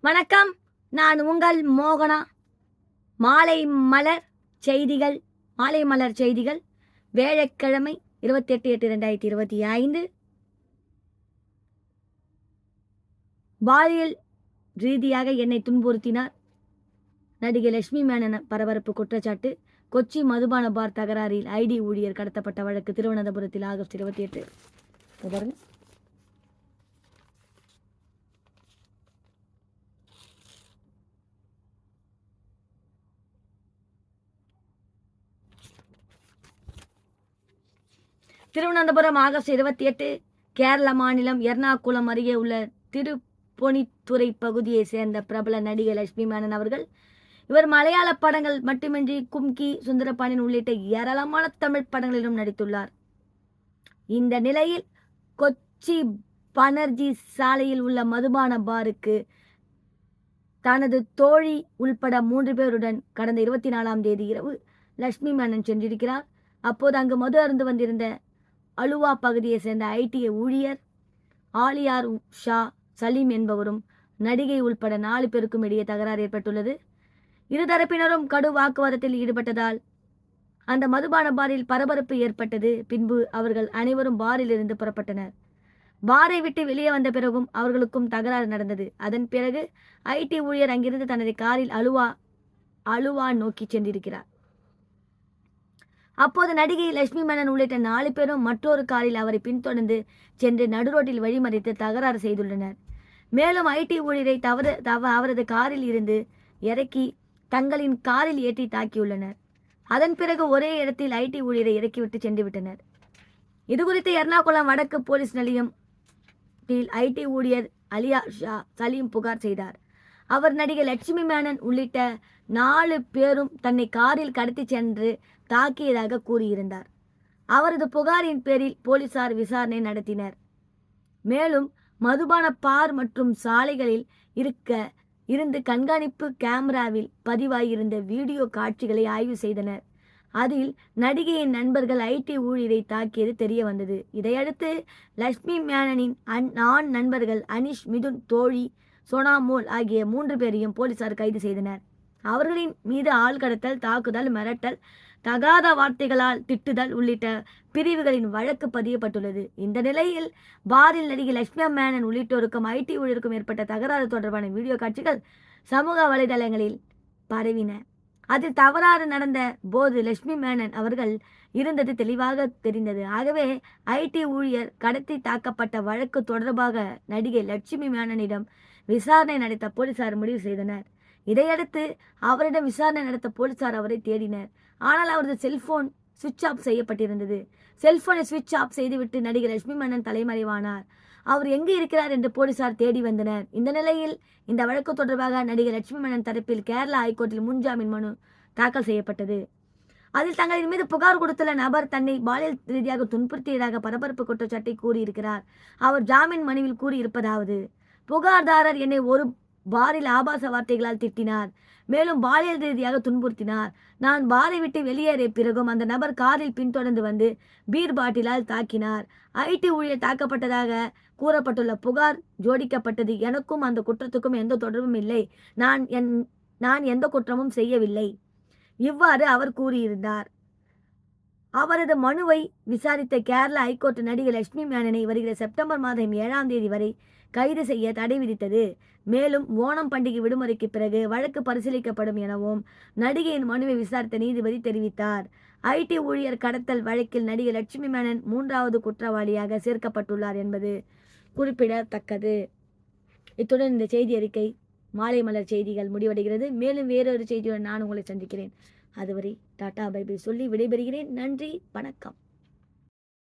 வணக்கம். நான் உங்கள் மோகனா. மாலை மலர் செய்திகள் மாலை மலர் செய்திகள் வேழக்கிழமை இருபத்தெட்டு எட்டு ரெண்டாயிரத்தி இருபத்தி ஐந்து. பாலியல் ரீதியாக என்னை துன்புறுத்தினார். நடிகை லட்சுமி மேனன் பரபரப்பு குற்றச்சாட்டு கொச்சி மதுபான பார் தகராறில் ஐடி ஊழியர் கடத்தப்பட்ட வழக்கு திருவனந்தபுரத்தில் ஆகஸ்ட் இருபத்தி எட்டு. பாருங்க. திருவனந்தபுரம் ஆகஸ்ட் இருபத்தி எட்டு கேரள மாநிலம் எர்ணாகுளம் அருகே உள்ள திருப்பொனித்துறை பகுதியை சேர்ந்த பிரபல நடிகை லட்சுமி மேனன் அவர்கள் இவர் மலையாள படங்கள் மட்டுமின்றி கும்கி சுந்தரபாண்டியன் உள்ளிட்ட ஏராளமான தமிழ் படங்களிலும் நடித்துள்ளார். இந்த நிலையில் கொச்சி பனர்ஜி சாலையில் உள்ள மதுபான பாருக்கு தனது தோழி உள்பட மூன்று பேருடன் கடந்த இருபத்தி நாலாம் தேதி இரவு லட்சுமி மேனன் சென்றிருக்கிறார். அப்போது அங்கு மது அருந்து வந்திருந்த அலுவா பகுதியை சேர்ந்த ஐடிஐ ஊழியர் ஆலியார் ஷா சலீம் என்பவரும் நடிகை உள்பட நாலு பேருக்கும் இடையே தகராறு ஏற்பட்டுள்ளது. இருதரப்பினரும் கடு வாக்குவாதத்தில் ஈடுபட்டதால் அந்த மதுபான பாரில் பரபரப்பு ஏற்பட்டது. பின்பு அவர்கள் அனைவரும் பாரில் இருந்து புறப்பட்டனர். பாரை விட்டு வெளியே வந்த பிறகும் அவர்களுக்கும் தகராறு நடந்தது. அதன் பிறகு ஐடி ஊழியர் அங்கிருந்து தனது காரில் அலுவா அலுவா நோக்கி சென்றிருக்கிறார். அப்போது நடிகை லட்சுமி மேனன் உள்ளிட்ட நாலு பேரும் மற்றொரு காரில் அவரை பின்தொடர்ந்து சென்று நடுரோட்டில் வழிமறித்து தகராறு செய்துள்ளனர். மேலும் ஐடி ஊழியரை தவறு தவ அவரது காரில் இருந்து இறக்கி தங்களின் காரில் ஏற்றி தாக்கியுள்ளனர். அதன் பிறகு ஒரே இடத்தில் ஐடி ஊழியரை இறக்கிவிட்டு சென்று விட்டனர் இதுகுறித்து எர்ணாகுளம் வடக்கு போலீஸ் நிலையம் ஐடி ஊழியர் அலியா ஷா சலீம் புகார் செய்தார். அவர் நடிகை லட்சுமி மேனன் உள்ளிட்ட நாலு பேரும் தன்னை காரில் கடத்தி சென்று தாக்கியதாக கூறியிருந்தார். அவரது புகாரின் பேரில் போலீசார் விசாரணை நடத்தினர். மேலும் மதுபான பார் மற்றும் சாலைகளில் இருக்க இருந்து கண்காணிப்பு கேமராவில் பதிவாகியிருந்த வீடியோ காட்சிகளை ஆய்வு செய்தனர். அதில் நடிகையின் நண்பர்கள் ஐடி ஊழியரை தாக்கியது தெரிய வந்தது இதையடுத்து லட்சுமி மேனனின் அன் நான் நண்பர்கள் அனிஷ் மிதுன் தோழி சோனாமோல் ஆகிய மூன்று பேரையும் போலீசார் கைது செய்தனர். அவர்களின் மீது ஆள் கடத்தல் தாக்குதல் மிரட்டல் தகாத வார்த்தைகளால் திட்டுதல் உள்ளிட்ட பிரிவுகளின் வழக்கு பதியப்பட்டுள்ளது. இந்த நிலையில் பாரில் நடிகை லட்சுமி மேனன் உள்ளிட்டோருக்கும் ஐடி ஊழியருக்கும் ஏற்பட்ட தகராறு தொடர்பான வீடியோ காட்சிகள் சமூக வலைதளங்களில் பரவின. அதில் தவறாறு நடந்த போது லட்சுமி மேனன் அவர்கள் இருந்தது தெளிவாக தெரிந்தது. ஆகவே ஐடி ஊழியர் கடத்தி தாக்கப்பட்ட வழக்கு தொடர்பாக நடிகை லட்சுமி மேனனிடம் விசாரணை நடத்த போலீசார் முடிவு செய்தனர். இதையடுத்து அவரிடம் விசாரணை நடத்த போலீசார் அவரை தேடினர். ஆனால் அவரது செல்போன் சுவிட்ச் ஆஃப் செய்யப்பட்டிருந்தது. செல்போனை சுவிட்ச் ஆஃப் செய்துவிட்டு நடிகர் லட்சுமி மன்னன் தலைமறைவானார். அவர் எங்கு இருக்கிறார் என்று போலீசார் தேடி வந்தனர். இந்த நிலையில் இந்த வழக்கு தொடர்பாக நடிகர் லட்சுமி மன்னன் தரப்பில் கேரளா ஹைகோர்ட்டில் முன்ஜாமீன் மனு தாக்கல் செய்யப்பட்டது. அதில் தங்களின் மீது புகார் கொடுத்துள்ள நபர் தன்னை பாலியல் ரீதியாக துன்புறுத்தியதாக பரபரப்பு குற்றச்சாட்டை கூறியிருக்கிறார். அவர் ஜாமீன் மனுவில் கூறியிருப்பதாவது புகார்தாரர் என்னை ஒரு பாரில் ஆபாச வார்த்தைகளால் திட்டினார். மேலும் பாலியல் ரீதியாக துன்புறுத்தினார். நான் பாரை விட்டு வெளியேறிய பிறகும் அந்த நபர் காரில் பின்தொடர்ந்து வந்து பீர் பாட்டிலால் தாக்கினார். ஐடி ஊழியர் தாக்கப்பட்டதாக கூறப்பட்டுள்ள புகார் ஜோடிக்கப்பட்டது. எனக்கும் அந்த குற்றத்துக்கும் எந்த தொடர்பும் இல்லை. நான் என் நான் எந்த குற்றமும் செய்யவில்லை. இவ்வாறு அவர் கூறியிருந்தார். அவரது மனுவை விசாரித்த கேரள ஹைகோர்ட் நடிகை லட்சுமி மேனனை வருகிற செப்டம்பர் மாதம் ஏழாம் தேதி வரை கைது செய்ய தடை விதித்தது. மேலும் ஓணம் பண்டிகை விடுமுறைக்கு பிறகு வழக்கு பரிசீலிக்கப்படும் எனவும் நடிகையின் மனுவை விசாரித்த நீதிபதி தெரிவித்தார். ஐடி ஊழியர் கடத்தல் வழக்கில் நடிகை லட்சுமி மேனன் மூன்றாவது குற்றவாளியாக சேர்க்கப்பட்டுள்ளார் என்பது குறிப்பிடத்தக்கது. இத்துடன் இந்த செய்தி அறிக்கை மாலை மலர் செய்திகள் முடிவடைகிறது. மேலும் வேறொரு செய்தியுடன் நான் உங்களை சந்திக்கிறேன். அதுவரை டாடா பைபிள் சொல்லி விடைபெறுகிறேன். நன்றி வணக்கம்.